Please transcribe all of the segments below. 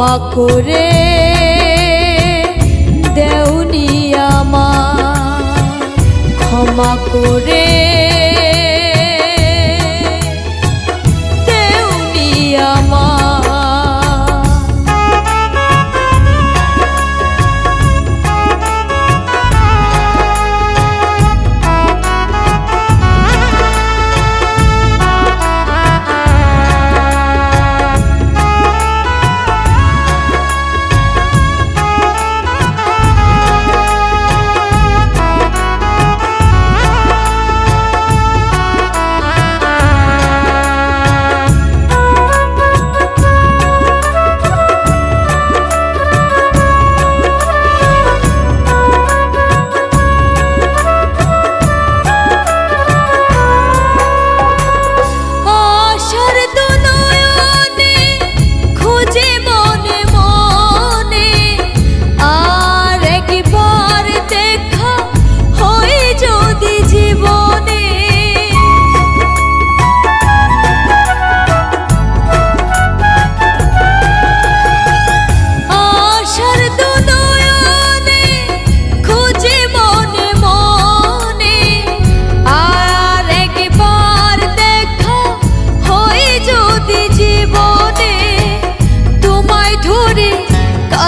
ক্ষমা করে দেউনি আমা ক্ষমা করে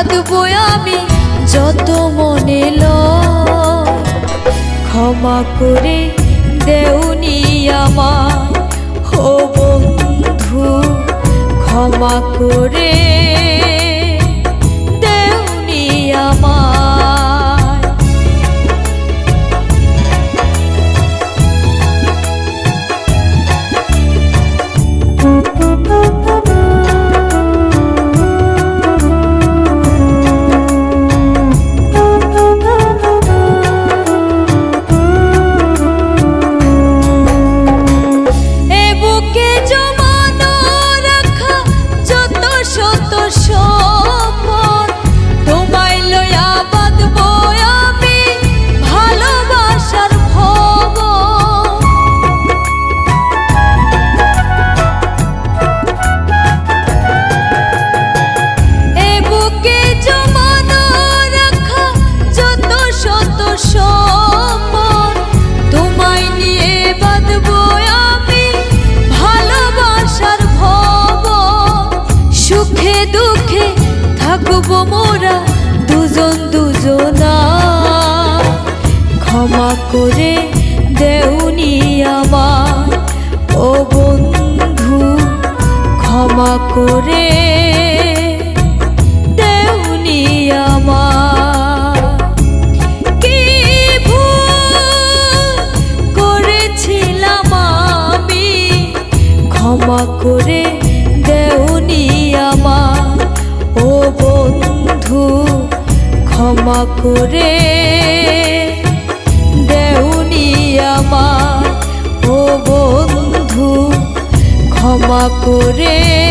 কাঁদবো আমি যত মনে ল ক্ষমা করে দেউনি আমার ও বন্ধু ক্ষমা করে দুঃখে থাকব দুজনা ক্ষমা করে দেউনি আমার করে দেওনি আমার। ও বন্ধু ক্ষমা করে দেওনি আমার। ও বন্ধু ক্ষমা করে